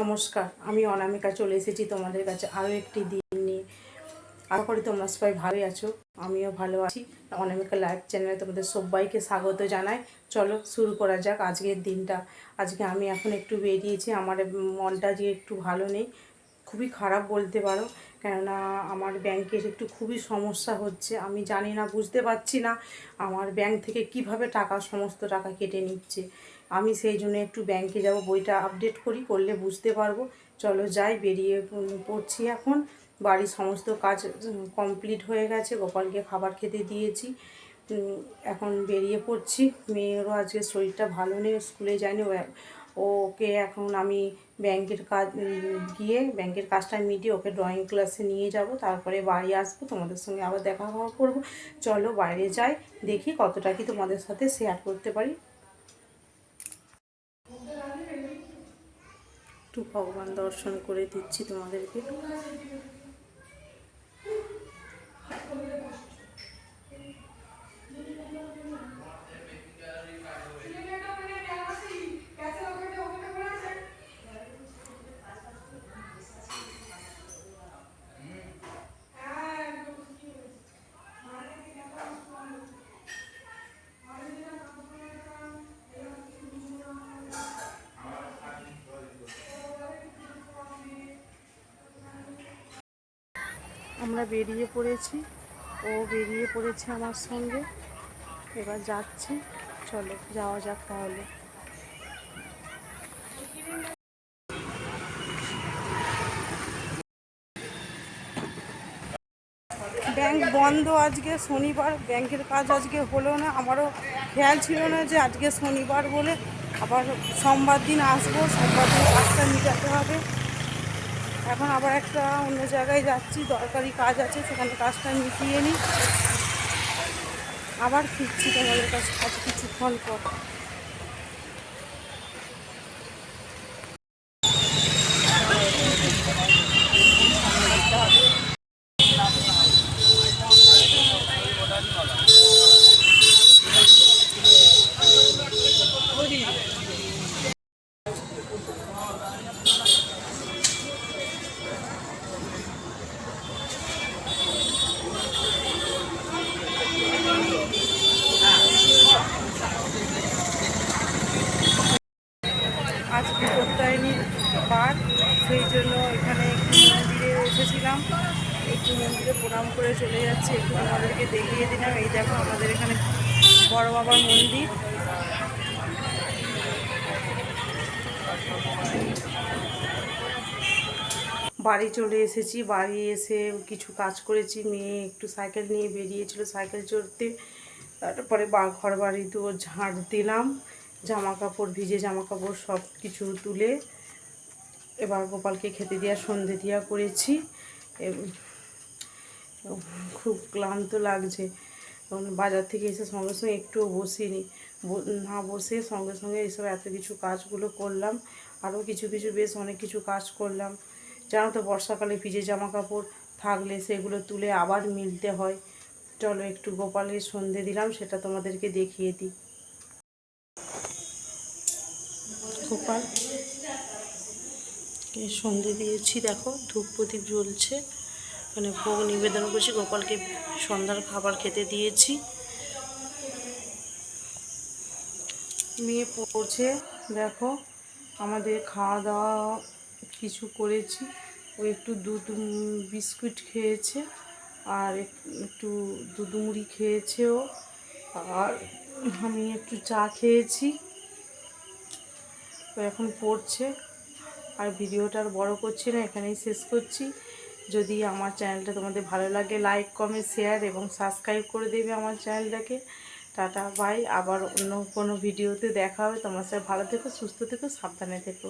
নমস্কার, আমি অনামিকা চলে এসেছি তোমাদের কাছে আরও একটি দিন নিয়ে। আশা করি তোমরা সবাই ভালোই আছো, আমিও ভালো আছি। অনামিকা লাইভ চ্যানেলে তোমাদের সবাইকে স্বাগত জানাই। চলো শুরু করা যাক আজকের দিনটা। আজকে আমি এখন একটু বেরিয়েছি, আমার মনটা যে একটু ভালো নেই। খুবই খারাপ বলতে পারো। কেননা আমার ব্যাংকের একটু খুবই সমস্যা হচ্ছে। আমি জানি না, বুঝতে পারছি না আমার ব্যাংক থেকে কীভাবে টাকা, সমস্ত টাকা কেটে নিচ্ছে। আমি সেই জন্য একটু ব্যাংকে যাব, বইটা আপডেট করি, করলে বুঝতে পারব। চলো যাই, বেরিয়ে পড়ছি এখন। বাড়ির সমস্ত কাজ কমপ্লিট হয়ে গেছে। গোপালকে খাবার খেতে দিয়েছি। এখন বেরিয়ে পড়ছি। মেয়েরও আজকে শরীরটা ভালো নেই, স্কুলে যায়নি। ওকে এখন আমি ব্যাংকের কাজ গিয়ে ব্যাংকের কাজটা মিটিয়ে ওকে ড্রয়িং ক্লাসে নিয়ে যাব। তারপরে বাড়ি আসব, তোমাদের সঙ্গে আবার দেখা হওয়া করব। চলো বাইরে যাই, দেখি কতটা কি তোমাদের সাথে শেয়ার করতে পারি। একটু ভগবান দর্শন করে দিচ্ছি তোমাদেরকে। আমরা বেরিয়ে পড়েছি। ও বেরিয়ে পড়েছে আমার সঙ্গে। এবার যাচ্ছি। চলো, যাওয়া যাক তাহলে। ব্যাংক বন্ধ আজকে শনিবার, ব্যাংকের কাজ আজকে হলো না। আমারও খেয়াল ছিল না যে আজকে শনিবার বলে আবার সোমবার দিন আসব, সোমবার দিন কাজটা মিটাতে হবে। এখন আবার একটা অন্য জায়গায় যাচ্ছি, দরকারি কাজ আছে, সেখানে কাজটা মিটিয়ে নিই। আবার ফিরছি তোমাদের কাছে আজ কিছুক্ষণ পর। সেই জন্য এখানে একটু মন্দিরে এসেছিলাম। একটু মন্দিরে প্রণাম করে চলে যাচ্ছি, একটু আমাদেরকে দেখিয়ে দিলাম। এই দেখো আমাদের এখানে বড় বাবার মন্দির। বাড়ি চলে এসেছি, বাড়ি এসে কিছু কাজ করেছি। মেয়ে একটু সাইকেল নিয়ে বেরিয়েছিল সাইকেল চড়তে। তারপরে বা ঘর বাড়ি তো ঝাড় দিলাম। জামা কাপড়, ভিজে জামা কাপড় সব কিছু তুলে এবার গোপালকে খেতে দেওয়া সন্ধে দেওয়া করেছি। খুব ক্লান্ত লাগছে। বাজার থেকে এসে সঙ্গে সঙ্গে একটুও বসিনি। না বসে সঙ্গে সঙ্গে এসব এত কিছু কাজগুলো করলাম। আরও কিছু কিছু বেশ অনেক কিছু কাজ করলাম। জানো তো বর্ষাকালে ভিজে জামা কাপড় থাকলে সেগুলো তুলে আবার মিলতে হয়। চলো একটু গোপালের সন্ধে দিলাম, সেটা তোমাদেরকে দেখিয়ে দিই। গোপাল? সন্ধে দিয়েছি, দেখো ধূপ প্রদীপ জ্বলছে। মানে ভোগ নিবেদন করেছি, গোপালকে সন্ধ্যার খাবার খেতে দিয়েছি। মেয়ে পড়ছে, দেখো আমাদের খাওয়া দাওয়া কিছু করেছি। ও একটু দুধ বিস্কুট খেয়েছে আর একটু দুধ মুড়ি খেয়েছে ও। আর আমি একটু চা খেয়েছি। তো এখন পড়ছে। আর ভিডিওটা আর বড়ো করছি না, এখানেই শেষ করছি। যদি আমার চ্যানেলটা তোমাদের ভালো লাগে লাইক কমেন্ট শেয়ার এবং সাবস্ক্রাইব করে দেবে আমার চ্যানেলটাকে। টাটা বাই আবার অন্য কোনো ভিডিওতে দেখা হবে। তোমার সাথে ভালো থেকো, সুস্থ থেকো, সাবধানে থেকো।